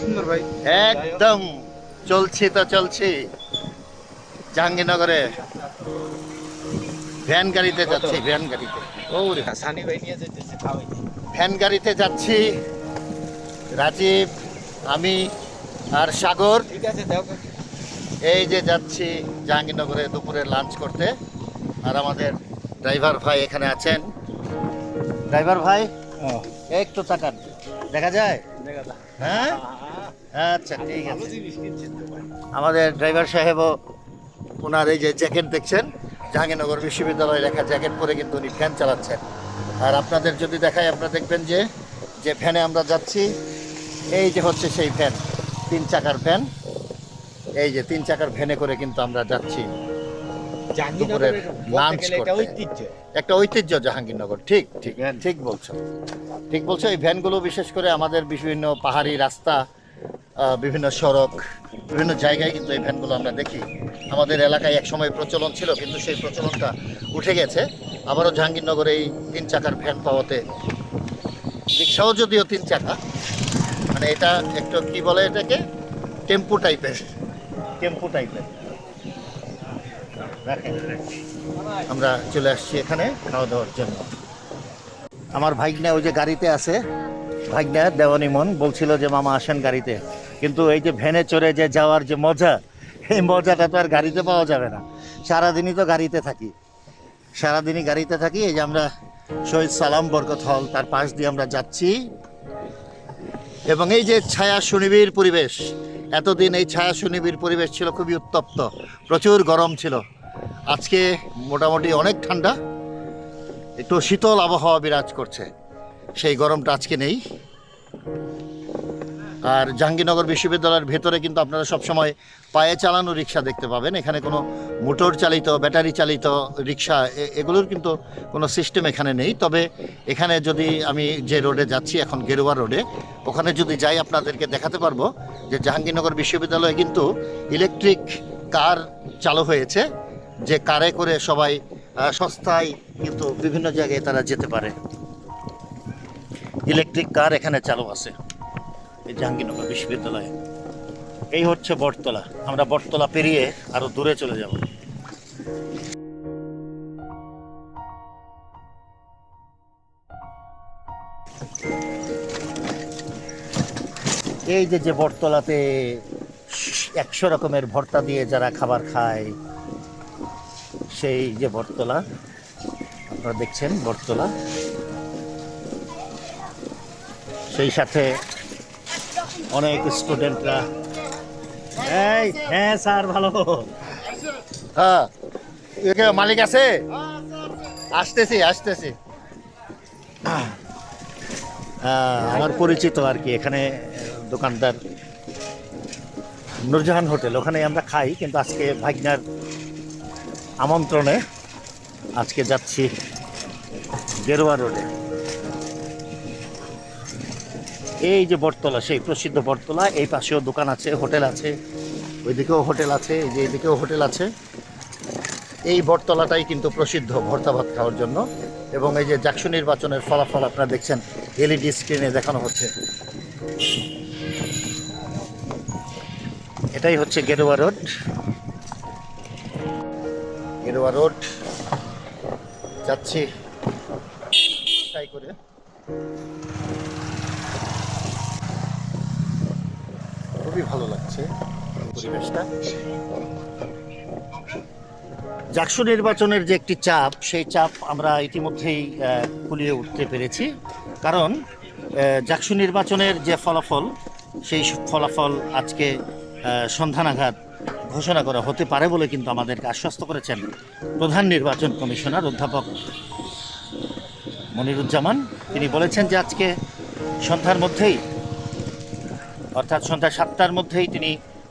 সুন্দর ভাই। একদম। চলছি তো চলছি। জাহাঙ্গীরনগরে ভ্যান গাড়িতে যাচ্ছি ভ্যান গাড়িতে। ও সানি ভাই নিয়ে যেতেছে ভ্যান গাড়িতে যাচ্ছি। রাজীব আমি আর সাগর। ঠিক আছে এই যে যাচ্ছি জাহাঙ্গীরনগরে দুপুরে লাঞ্চ করতে। আর আমাদের ড্রাইভার ভাই এখানে আছেন। ড্রাইভার ভাই? একটু তাকান। দেখা যায়? হ্যাঁ? আচ্ছা ঠিক আছে। আমাদের ড্রাইভার সাহেবও ওনার এই যে জ্যাকেট দেখছেন, জাহাঙ্গীরনগর বিশ্ববিদ্যালয়ে লেখা জ্যাকেট পরে কিন্তু উনি ফ্যান চালাচ্ছেন। আর আপনাদের যদি দেখায়, আপনারা দেখবেন যে যে ফ্যানে আমরা যাচ্ছি, এই যে হচ্ছে সেই ফ্যান তিন চাকার ফ্যান এই যে তিন চাকার ভ্যানে করে কিন্তু আমরা যাচ্ছি। দুপুরের লাঞ্চ একটা ঐতিহ্য জাহাঙ্গীরনগর ঠিক ঠিক ঠিক বলছো। ঠিক বলছো এই ভ্যানগুলো বিশেষ করে আমাদের বিভিন্ন পাহাড়ি রাস্তা বিভিন্ন সড়ক বিভিন্ন জায়গায় কিন্তু এই ভ্যানগুলো আমরা দেখি। আমাদের এলাকায় এক সময় প্রচলন ছিল কিন্তু সেই প্রচলনটা উঠে গেছে। আবারও জাহাঙ্গীরনগরে এই তিন চাকার ভ্যান পাওয়াতে রিক্সাও যদিও তিন চাকা। মানে এটা একটু কি বলে এটাকে? টেম্পু টাইপের টেম্পু টাইপের। আমরা চলে আসছি এখানে খাওয়া দাওয়ার জন্য। আমার ভাইগনা ওই যে গাড়িতে আছে। ভাইগনা দেওয়ানিমন বলছিল যে, মামা, আসেন গাড়িতে। কিন্তু এই যে ভ্যানে চড়ে যে যাওয়ার যে মজা, এই মজাটা তো আর গাড়িতে পাওয়া যাবে না। সারাদিনই তো গাড়িতে থাকি। সারাদিনই গাড়িতে থাকি। এই যে আমরা শহীদ সালাম বরকত হল, তার পাশ দিয়ে আমরা যাচ্ছি। এবং এই যে ছায়া সুনিবিড় পরিবেশ, এতদিন এই ছায়া সুনিবিড় পরিবেশ ছিল, খুবই উত্তপ্ত। প্রচুর গরম ছিল। আজকে মোটামুটি অনেক ঠান্ডা। একটু শীতল আবহাওয়া বিরাজ করছে। সেই গরমটা আজকে নেই। আর জাহাঙ্গীরনগর বিশ্ববিদ্যালয়ের ভেতরে কিন্তু আপনারা সবসময় পায়ে চালানো রিক্সা দেখতে পাবেন। এখানে কোনো মোটর চালিত, ব্যাটারি চালিত রিক্সা এগুলোর কিন্তু কোনো সিস্টেম এখানে নেই। তবে এখানে যদি আমি যে রোডে যাচ্ছি, এখন গেরুয়া রোডে, ওখানে যদি যাই আপনাদেরকে দেখাতে পারব যে জাহাঙ্গীরনগর বিশ্ববিদ্যালয়ে কিন্তু ইলেকট্রিক কার চালু হয়েছে। যে কারে করে সবাই সস্তায় কিন্তু বিভিন্ন জায়গায় তারা যেতে পারে। ইলেকট্রিক কার এখানে চালু আছে। এই জাহাঙ্গীরনগর বিশ্ববিদ্যালয়ে। এই হচ্ছে বটতলা। আমরা বটতলা পেরিয়ে আরও দূরে চলে যাব। এই যে যে বটতলাতে একশো রকমের ভর্তা দিয়ে যারা খাবার খায় সেই যে বটতলা আপনারা দেখছেন বটতলা। সেই সাথে অনেক স্টুডেন্টরা। এই হ্যাঁ স্যার ভালো। হ্যাঁ। মালিক আছে? আসতেছি আসতেছি। আহ, আমার পরিচিত আর কি এখানে দোকানদার। নুরজাহান হোটেল ওখানে আমরা খাই কিন্তু আজকে ভাগনার আমন্ত্রণে আজকে যাচ্ছি গেরুয়া রোডে। এই যে বটতলা, সেই প্রসিদ্ধ বটতলা, এই পাশেও দোকান আছে, হোটেল আছে, ওইদিকেও হোটেল আছে, এই যে এইদিকেও হোটেল আছে। এই বটতলাটাই কিন্তু প্রসিদ্ধ ভর্তা ভাত খাওয়ার জন্য। এবং এই যে জাকসু নির্বাচনের ফলাফল আপনারা দেখছেন, এলইডি স্ক্রিনে দেখানো হচ্ছে। এটাই হচ্ছে গেরুয়া রোড। গেরুয়া রোড। যাচ্ছি ট্রাই করে। খুবই ভালো লাগছে পরিবেশটা। জাকসু নির্বাচনের যে একটি চাপ, সেই চাপ আমরা ইতিমধ্যেই কুলিয়ে উঠতে পেরেছি। কারণ জাকসু নির্বাচনের যে ফলাফল, সেই ফলাফল আজকে নাগাদ ঘোষণা করা হতে পারে বলে কিন্তু আমাদেরকে আশ্বস্ত করেছেন প্রধান নির্বাচন কমিশনার অধ্যাপক মনিরুজ্জামান। তিনি বলেছেন যে আজকে সন্ধ্যার মধ্যেই, অর্থাৎ সন্ধ্যা সাতটার মধ্যেই তিনি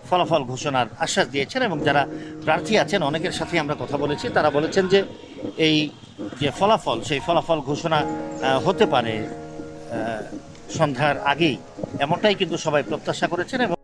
ফলাফল ঘোষণার আশ্বাস দিয়েছেন এবং যারা প্রার্থী আছেন, অনেকের সাথে আমরা কথা বলেছি, তারা বলেছেন যে এই যে ফলাফল, সেই ফলাফল ঘোষণা হতে পারে সন্ধ্যার আগেই। এমনটাই কিন্তু সবাই প্রত্যাশা করেছেন এবং